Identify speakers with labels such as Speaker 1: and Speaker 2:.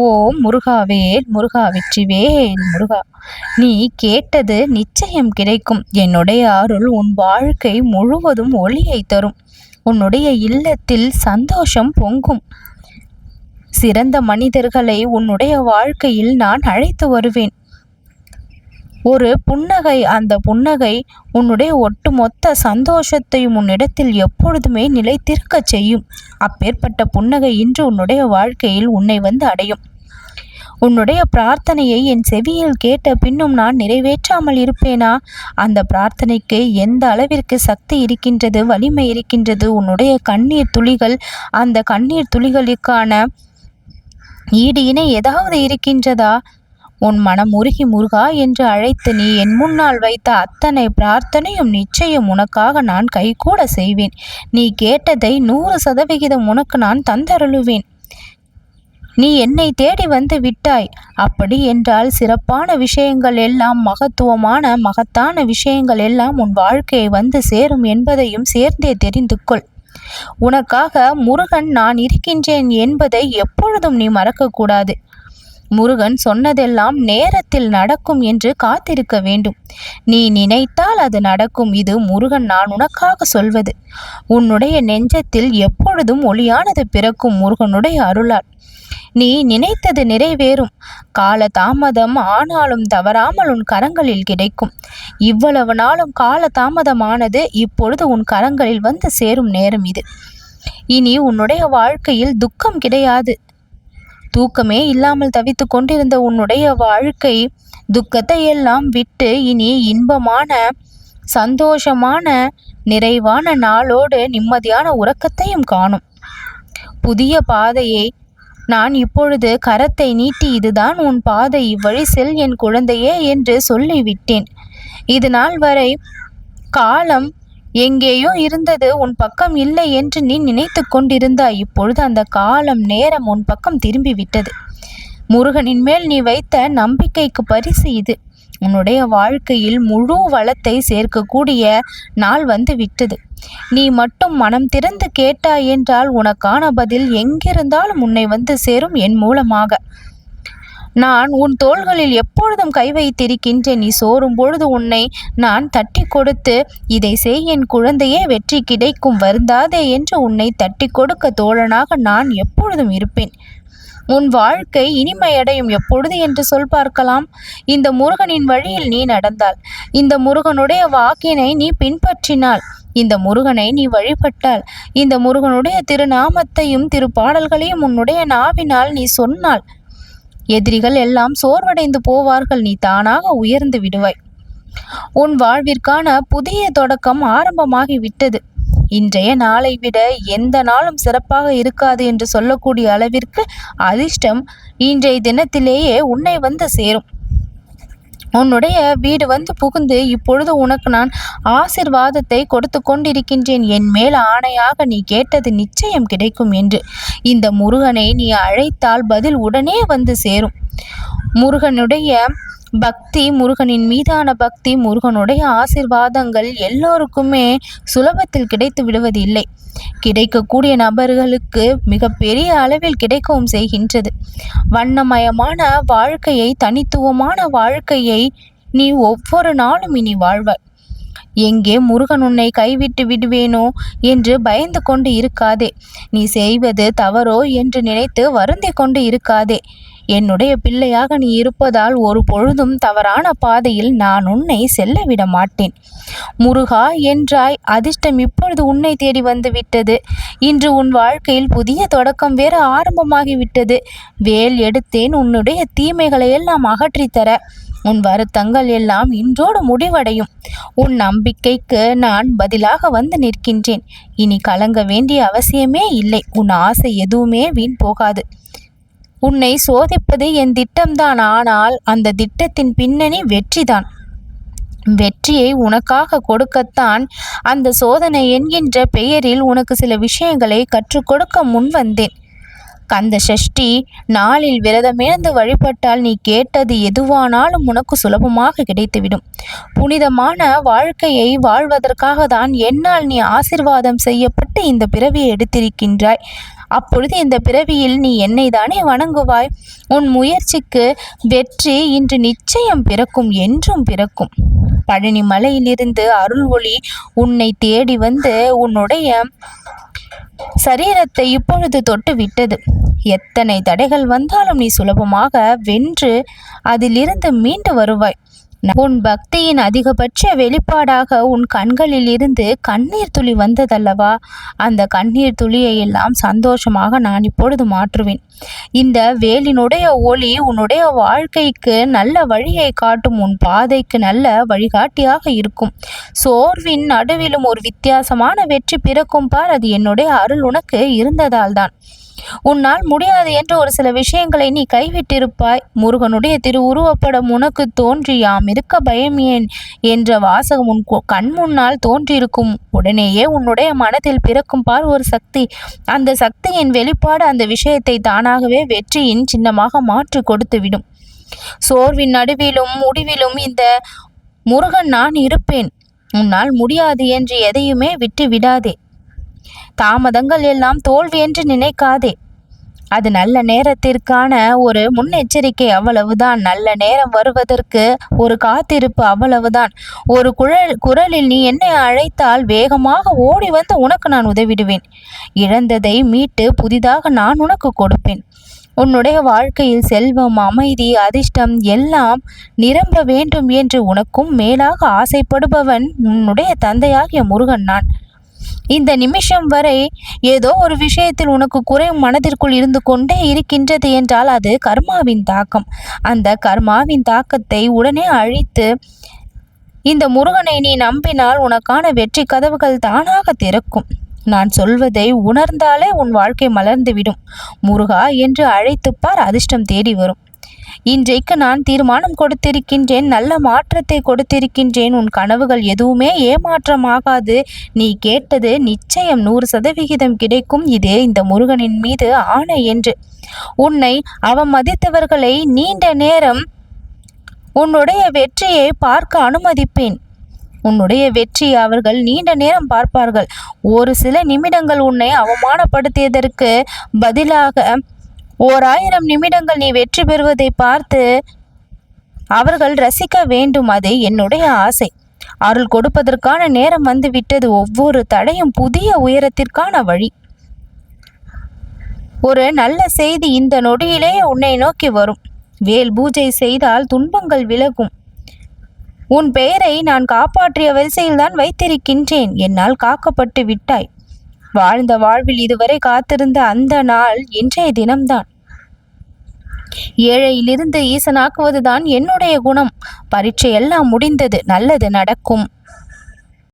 Speaker 1: ஓம் முருகாவேல் முருகா வெற்றிவேல் முருகா. நீ கேட்டது நிச்சயம் கிடைக்கும். என்னுடைய அருள் உன் வாழ்க்கை முழுவதும் ஒளியை தரும். உன்னுடைய இல்லத்தில் சந்தோஷம் பொங்கும். சிறந்த மனிதர்களை உன்னுடைய வாழ்க்கையில் நான் அழைத்து வருவேன். ஒரு புன்னகை அந்த புன்னகை உன்னுடைய ஒட்டுமொத்த சந்தோஷத்தையும் உன்னிடத்தில் எப்பொழுதுமே நிலைத்திருக்கச் செய்யும். அப்பேற்பட்ட புன்னகை இன்று உன்னுடைய வாழ்க்கையில் உன்னை வந்து அடையும். உன்னுடைய பிரார்த்தனையை என் செவியில் கேட்ட பின்னும் நான் நிறைவேற்றாமல் இருப்பேனா? அந்த பிரார்த்தனைக்கு எந்த அளவிற்கு சக்தி இருக்கின்றது வலிமை இருக்கின்றது உன்னுடைய கண்ணீர் துளிகள் அந்த கண்ணீர் துளிகளுக்கான ஈடு இணை ஏதாவது இருக்கின்றதா? உன் மனம் உருகி முருகா என்று அழைத்து நீ என் முன்னால் வைத்த அத்தனை பிரார்த்தனையும் நிச்சயம் உனக்காக நான் கைகூட செய்வேன். நீ கேட்டதை நூறு சதவிகிதம் உனக்கு நான் தந்தருளுவேன். நீ என்னை தேடி வந்து விட்டாய். அப்படி என்றால் சிறப்பான விஷயங்கள் எல்லாம் மகத்துவமான மகத்தான விஷயங்கள் எல்லாம் உன் வாழ்க்கையை வந்து சேரும் என்பதையும் சேர்ந்தே தெரிந்து கொள். உனக்காக முருகன் நான் இருக்கின்றேன் என்பதை எப்பொழுதும் நீ மறக்கக்கூடாது. முருகன் சொன்னதெல்லாம் நேரத்தில் நடக்கும் என்று காத்திருக்க வேண்டும். நீ நினைத்தால் அது நடக்கும் இது முருகன் நான் உனக்காக சொல்வது. உன்னுடைய நெஞ்சத்தில் எப்பொழுதும் ஒளியானது பிறக்கும் முருகனுடைய அருளால். நீ நினைத்தது நிறைவேறும். கால தாமதம் ஆனாலும் தவறாமல் உன் கரங்களில் கிடைக்கும். இவ்வளவு நாளும் கால தாமதமானது இப்பொழுது உன் கரங்களில் வந்து சேரும் நேரம் இது. இனி உன்னுடைய வாழ்க்கையில் துக்கம் கிடையாது. தூக்கமே இல்லாமல் தவித்து கொண்டிருந்த உன்னுடைய வாழ்க்கை துக்கத்தை எல்லாம் விட்டு இனி இன்பமான சந்தோஷமான நிறைவான நாளோடு நிம்மதியான உறக்கத்தையும் காணும். புதிய பாதையை நான் இப்பொழுது கரத்தை நீட்டி இதுதான் உன் பாதை. இவ்வழி செல் என் குழந்தையே என்று சொல்லிவிட்டேன். இது நாள் வரை காலம் எங்கேயோ இருந்தது உன் பக்கம் இல்லை என்று நீ நினைத்து கொண்டிருந்தாய். இப்பொழுது அந்த காலம் நேரம் உன் பக்கம் திரும்பி விட்டது முருகனின் மேல் நீ வைத்த நம்பிக்கைக்கு பரிசு இது. உன்னுடைய வாழ்க்கையில் முழு வளத்தை சேர்க்கக்கூடிய நாள் வந்து விட்டது நீ மட்டும் மனம் திறந்து கேட்டாய் என்றால் உனக்கான பதில் எங்கிருந்தாலும் உன்னை வந்து சேரும் என் மூலமாக. நான் உன் தோள்களில் எப்பொழுதும் கை வைத்திருக்கின்றேன். நீ சோறும் பொழுது உன்னை நான் தட்டி கொடுத்து இதை செய் என் குழந்தையே வெற்றி கிடைக்கும் வருந்தாதே என்று உன்னை தட்டி கொடுக்க தோழனாக நான் எப்பொழுதும் இருப்பேன். உன் வாழ்க்கை இனிமையடையும் எப்பொழுது என்று சொல் பார்க்கலாம். இந்த முருகனின் வழியில் நீ நடந்தால் இந்த முருகனுடைய வாக்கினை நீ பின்பற்றினாள் இந்த முருகனை நீ வழிபட்டால் இந்த முருகனுடைய திருநாமத்தையும் திருப்பாடல்களையும் உன்னுடைய நாவினால் நீ சொன்னால் எதிரிகள் எல்லாம் சோர்வடைந்து போவார்கள் நீ தானாக உயர்ந்து விடுவாய். உன் வாழ்விற்கான புதிய தொடக்கம் ஆரம்பமாகி விட்டது இன்றைய நாளை விட எந்த நாளும் சிறப்பாக இருக்காது என்று சொல்லக்கூடிய அளவிற்கு அதிர்ஷ்டம் இன்றைய தினத்திலேயே உன்னை வந்து சேரும். உன்னுடைய வீடு வந்து புகுந்து இப்பொழுது உனக்கு நான் ஆசிர்வாதத்தை கொடுத்து கொண்டிருக்கின்றேன். என் மேல் ஆணையாக நீ கேட்டது நிச்சயம் கிடைக்கும் என்று இந்த முருகனை நீ அழைத்தால் பதில் உடனே வந்து சேரும். முருகனுடைய பக்தி முருகனின் மீதான பக்தி முருகனுடைய ஆசிர்வாதங்கள் எல்லோருக்குமே சுலபத்தில் கிடைத்து விடுவதில்லை. கிடைக்கக்கூடிய நபர்களுக்கு மிகப்பெரிய அளவில் கிடைக்கவும் செய்கின்றது. வண்ணமயமான வாழ்க்கையை தனித்துவமான வாழ்க்கையை நீ ஒவ்வொரு நாளும் இனி வாழ்வாய். எங்கே முருகன் உன்னை கைவிட்டு விடுவேனோ என்று பயந்து கொண்டு இருக்காதே. நீ செய்வது தவறோ என்று நினைத்து வருந்தி கொண்டு இருக்காதே. என்னுடைய பிள்ளையாக நீ இருப்பதால் ஒரு பொழுதும் தவறான பாதையில் நான் உன்னை செல்ல விட மாட்டேன். முருகா என்றாய். அதிர்ஷ்டம் இப்பொழுது உன்னை தேடி வந்து விட்டது இன்று உன் வாழ்க்கையில் புதிய தொடக்கம் வேறு ஆரம்பமாகிவிட்டது. வேல் எடுத்தேன் உன்னுடைய தீமைகளை எல்லாம் அகற்றித்தர. உன் வருத்தங்கள் எல்லாம் இன்றோடு முடிவடையும். உன் நம்பிக்கைக்கு நான் பதிலாக வந்து நிற்கின்றேன். இனி கலங்க வேண்டிய அவசியமே இல்லை. உன் ஆசை எதுவுமே வீண் போகாது. உன்னை சோதிப்பது என் திட்டம்தான் ஆனால் அந்த திட்டத்தின் பின்னணி வெற்றிதான். வெற்றியை உனக்காக கொடுக்கத்தான் அந்த சோதனை என்கின்ற பெயரில் உனக்கு சில விஷயங்களை கற்றுக் கொடுக்க முன் வந்தேன். கந்த சஷ்டி நாளில் விரதமிழந்து வழிபட்டால் நீ கேட்டது எதுவானாலும் உனக்கு சுலபமாக கிடைத்துவிடும். புனிதமான வாழ்க்கையை வாழ்வதற்காக தான் என்னால் நீ ஆசிர்வாதம் செய்யப்பட்டு இந்த பிறவியை எடுத்திருக்கின்றாய். அப்பொழுது இந்த பிறவியில் நீ என்னை தானே வணங்குவாய்? உன் முயற்சிக்கு வெற்றி இன்று நிச்சயம் பிறக்கும் என்றும் பிறக்கும். பழனி மலையிலிருந்து அருள் ஒளி உன்னை தேடி வந்து உன்னுடைய சரீரத்தை இப்பொழுது தொட்டு விட்டது எத்தனை தடைகள் வந்தாலும் நீ சுலபமாக வென்று அதிலிருந்து மீண்டு வருவாய். உன் பக்தியின் அதிகபட்ச வெளிப்பாடாக உன் கண்களில் இருந்து கண்ணீர் துளி வந்ததல்லவா? அந்த கண்ணீர் துளியை எல்லாம் சந்தோஷமாக நான் இப்பொழுது மாற்றுவேன். இந்த வேலினுடைய ஒளி உன்னுடைய வாழ்க்கைக்கு நல்ல வழியை காட்டும் உன் பாதைக்கு நல்ல வழிகாட்டியாக இருக்கும். சோர்வின் நடுவிலும் ஒரு வித்தியாசமான வெற்றி பிறக்கும் பார் அது என்னுடைய அருள் உனக்கு இருந்ததால் தான் உன்னால் முடியாது என்று ஒரு சில விஷயங்களை நீ கைவிட்டிருப்பாய். முருகனுடைய திரு உருவப்படம் உனக்கு தோன்றி யாம் இருக்க பயம் ஏன்? என்ற வாசகம் உன் கண் முன்னால் தோன்றியிருக்கும். உடனேயே உன்னுடைய மனதில் பிறக்கும் பார் ஒரு சக்தி. அந்த சக்தியின் வெளிப்பாடு அந்த விஷயத்தை தானாகவே வெற்றியின் சின்னமாக மாற்றி கொடுத்துவிடும். சோர்வின் நடுவிலும் முடிவிலும் இந்த முருகன் நான் இருப்பேன். உன்னால் முடியாது என்று எதையுமே விட்டு விடாதே தாமதங்கள் எல்லாம் தோல்வி என்று நினைக்காதே. அது நல்ல நேரத்திற்கான ஒரு முன்னெச்சரிக்கை அவ்வளவுதான். நல்ல நேரம் வருவதற்கு ஒரு காத்திருப்பு அவ்வளவுதான். ஒரு குழல் குரலில் நீ என்னை அழைத்தால் வேகமாக ஓடி வந்து உனக்கு நான் உதவிடுவேன். இழந்ததை மீட்டு புதிதாக நான் உனக்கு கொடுப்பேன். உன்னுடைய வாழ்க்கையில் செல்வம் அமைதி அதிர்ஷ்டம் எல்லாம் நிரம்ப வேண்டும் என்று உனக்கும் மேலாக ஆசைப்படுபவன் உன்னுடைய தந்தையாகிய முருகன் நான். இந்த நிமிஷம் வரை ஏதோ ஒரு விஷயத்தில் உனக்கு குறை மனதிற்குள் இருந்து கொண்டே இருக்கின்றது என்றால் அது கர்மாவின் தாக்கம். அந்த கர்மாவின் தாக்கத்தை உடனே அழித்து இந்த முருகனை நீ நம்பினால் உனக்கான வெற்றி கதவுகள் தானாக திறக்கும். நான் சொல்வதை உணர்ந்தாலே உன் வாழ்க்கை மலர்ந்துவிடும் முருகா என்று அழைத்துப்பார் அதிர்ஷ்டம் தேடி வரும். இன்றைக்கு நான் தீர்மானம் கொடுத்திருக்கின்றேன் நல்ல மாற்றத்தை கொடுத்திருக்கின்றேன். உன் கனவுகள் எதுவுமே ஏமாற்றமாகாது. நீ கேட்டது நிச்சயம் நூறு சதவிகிதம் கிடைக்கும். இது இந்த முருகனின் மீது ஆணை என்று. உன்னை அவமதித்தவர்களை நீண்ட நேரம் உன்னுடைய வெற்றியை பார்க்க அனுமதிப்பேன். உன்னுடைய வெற்றி அவர்கள் நீண்ட நேரம் பார்ப்பார்கள். ஒரு சில நிமிடங்கள் உன்னை அவமானப்படுத்தியதற்கு பதிலாக ஓர் ஆயிரம் நிமிடங்கள் நீ வெற்றி பெறுவதை பார்த்து அவர்கள் ரசிக்க வேண்டும் அது என்னுடைய ஆசை. அருள் கொடுப்பதற்கான நேரம் வந்து விட்டது ஒவ்வொரு தடையும் புதிய உயரத்திற்கான வழி. ஒரு நல்ல செய்தி இந்த நொடியிலே உன்னை நோக்கி வரும். வேல் பூஜை செய்தால் துன்பங்கள் விலகும். உன் பெயரை நான் காப்பாற்றிய வரிசையில்தான் வைத்திருக்கின்றேன் என்னால் காக்கப்பட்டு விட்டாய். வாழ்ந்த வாழ்வில் இதுவரை காத்திருந்த அந்த நாள் இன்றைய தினம்தான். ஏழையிலிருந்து ஈசனாக்குவதுதான் என்னுடைய குணம். பரீட்சை எல்லாம் முடிந்தது. நல்லது நடக்கும்.